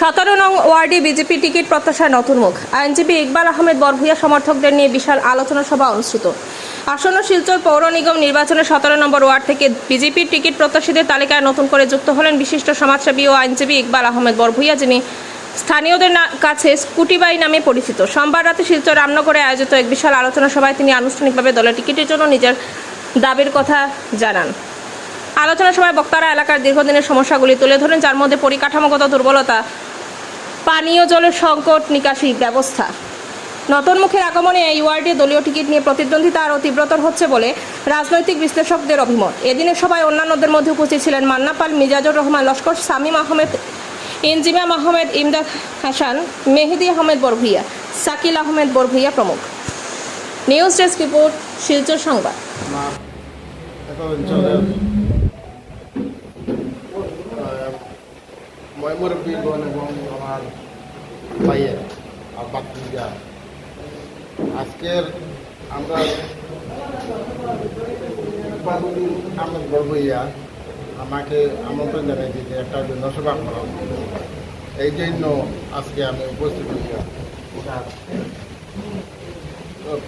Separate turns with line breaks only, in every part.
সতেরো নং ওয়ার্ডে বিজেপি টিকিট প্রত্যাশায় নতুন মুখ। আইনজীবী ইকবাল আহমেদ বরভুইয়া সমর্থকদের নিয়ে বিশাল আলোচনা সভা অনুষ্ঠিত। আসন্ন শিলচর পৌর নিগম নির্বাচনে সতেরো নম্বর ওয়ার্ড থেকে বিজেপির টিকিট প্রত্যাশীদের তালিকায় নতুন করে যুক্ত হলেন বিশিষ্ট সমাজসেবী ও আইনজীবী ইকবাল আহমেদ বরভুইয়া যিনি স্থানীয়দের কাছে স্কুটিবাই নামে পরিচিত। সোমবার রাতে শিলচর রামনগরে আয়োজিত এক বিশাল আলোচনা সভায় তিনি আনুষ্ঠানিকভাবে দলের টিকিটের জন্য নিজের দাবির কথা জানান। আলোচনা সভায় বক্তারা এলাকার দীর্ঘদিনের সমস্যাগুলি তুলে ধরেন, যার মধ্যে পরিকাঠামোগত দুর্বলতা পানীয় জলের সংকট নিকাশি ব্যবস্থা। নতুন মুখের আগমনে এই ওয়ার্ডে দলীয় টিকিট নিয়ে প্রতিদ্বন্দ্বিতা আরও তীব্রতর হচ্ছে বলে রাজনৈতিক বিশ্লেষকদের অভিমত। এদিনের সভায় অন্যান্যদের মধ্যে উপস্থিত ছিলেন মান্নাপাল, মিজাজুর রহমান, লস্কর, সামিম আহমেদ, ইনজিমাম আহমেদ, ইমদাদ হাসান, মেহেদি আহমেদ বরভুইয়া, সাকিল আহমেদ বরভুইয়া প্রমুখ। নিউজ ডেস্ক রিপোর্ট, শিলচর সংবাদ।
ময়মুরব্বীগণ এবং আমার ভাইয়ের আজকের আমরা আহমেদ বরবইয়া আমাকে আমন্ত্রণ জানিয়েছে যে একটা জনসভা করা। এই জন্য আজকে আমি উপস্থিত হইয়া ওনার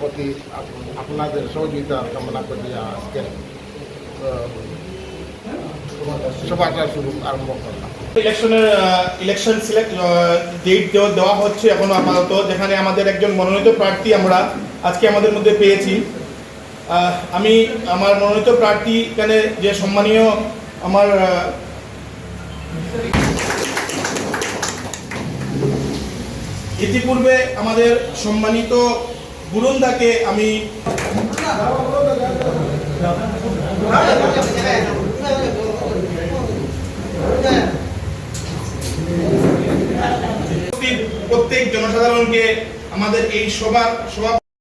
প্রতি আপ- আপনাদের সহযোগিতা কামনা করি আজকে সভাটা শুরু আরম্ভ করলাম।
ইলেকশনের ইলেকশন সিলেক্ট ডেট দেওয়া হচ্ছে এখনও আপাতত, যেখানে আমাদের একজন মনোনীত প্রার্থী আমরা আজকে আমাদের মধ্যে পেয়েছি। আমি আমার মনোনীত প্রার্থী এখানে যে সম্মানীয় আমার ইতিপূর্বে আমাদের সম্মানিত গুরুন্দাকে আমি প্রত্যেক জনসাধারণকে আমাদের এই সভা সভা